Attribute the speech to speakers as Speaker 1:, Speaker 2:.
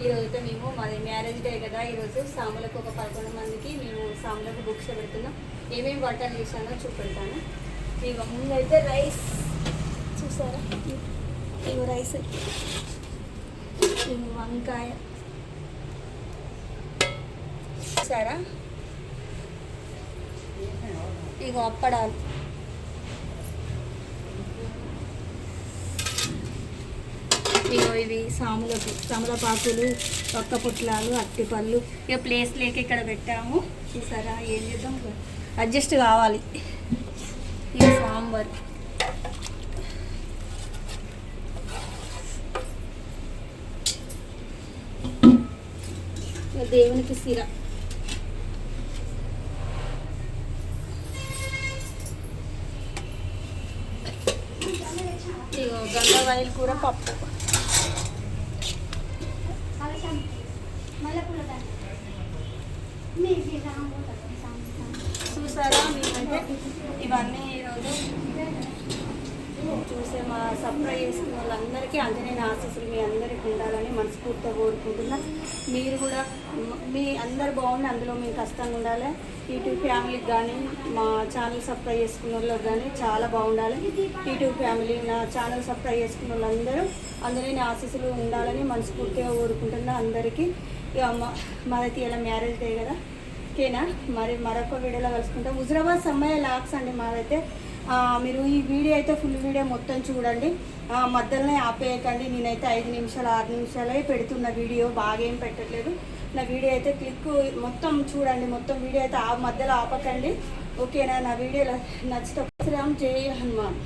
Speaker 1: ఈరోజు మేము మాది మ్యారేజ్ డే కదా ఈరోజు సాములకు ఒక పదకొండు మందికి మేము సాములకు బుక్స్ పెడుతున్నాం. ఏమేమి వంటలు చేశానో చూపెడతాను. ఇక ముందైతే రైస్. చూసారా? ఇగో రైస్. ఇగో వంకాయ. చూసారా? ఇగో అప్పడాలు. ఇగో ఇవి సాములకు తమలపాకులు ఒక్క పుట్లాలు అట్టిపళ్ళు. ఇక ప్లేస్ లేక ఇక్కడ పెట్టాము. చూసారా ఏం చేద్దాం? అడ్జస్ట్ కావాలి. ఇక సాంబార్. ఇక దేవునికి సిర. ఇగో గంగవాయిల్ కూర పప్పు. చూసారా మేమైతే ఇవన్నీ ఈరోజు చూసే మా సప్లై చేసుకున్న వాళ్ళందరికీ ఆంజనేయ ఆశీస్సులు మీ అందరికీ ఉండాలని మనస్ఫూర్తిగా కోరుకుంటున్నా. మీరు కూడా మీ అందరు బాగుండి అందులో మేము కష్టంగా ఉండాలి. యూట్యూబ్ ఫ్యామిలీకి కానీ మా ఛానల్ సప్లై చేసుకున్న వాళ్ళకి కానీ చాలా బాగుండాలి. E యూట్యూబ్ ఫ్యామిలీ నా ఛానల్ సప్లై చేసుకున్న వాళ్ళందరూ అందరినీ ఆశీస్సులు ఉండాలని మనస్ఫూర్తిగా కోరుకుంటున్నా అందరికీ. ఇక మా మాదైతే ఇలా మ్యారేజ్ డే కదా. ఓకేనా? మరి మరొక వీడియోలో కలుసుకుంటాం. హుజరాబాద్ సమ్మయ్య లాక్స్ అండి మాదైతే. మీరు ఈ వీడియో అయితే ఫుల్ వీడియో మొత్తం చూడండి. మధ్యలోనే ఆపేయకండి. నేనైతే ఐదు నిమిషాలు ఆరు నిమిషాలే పెడుతున్న వీడియో. బాగా ఏం పెట్టట్లేదు. నా వీడియో అయితే క్లిక్ మొత్తం చూడండి. మొత్తం వీడియో అయితే ఆ మధ్యలో ఆపకండి. ఓకేనా? నా వీడియోలో నచ్చితే శ్రీరామ్ జై హనుమాన్.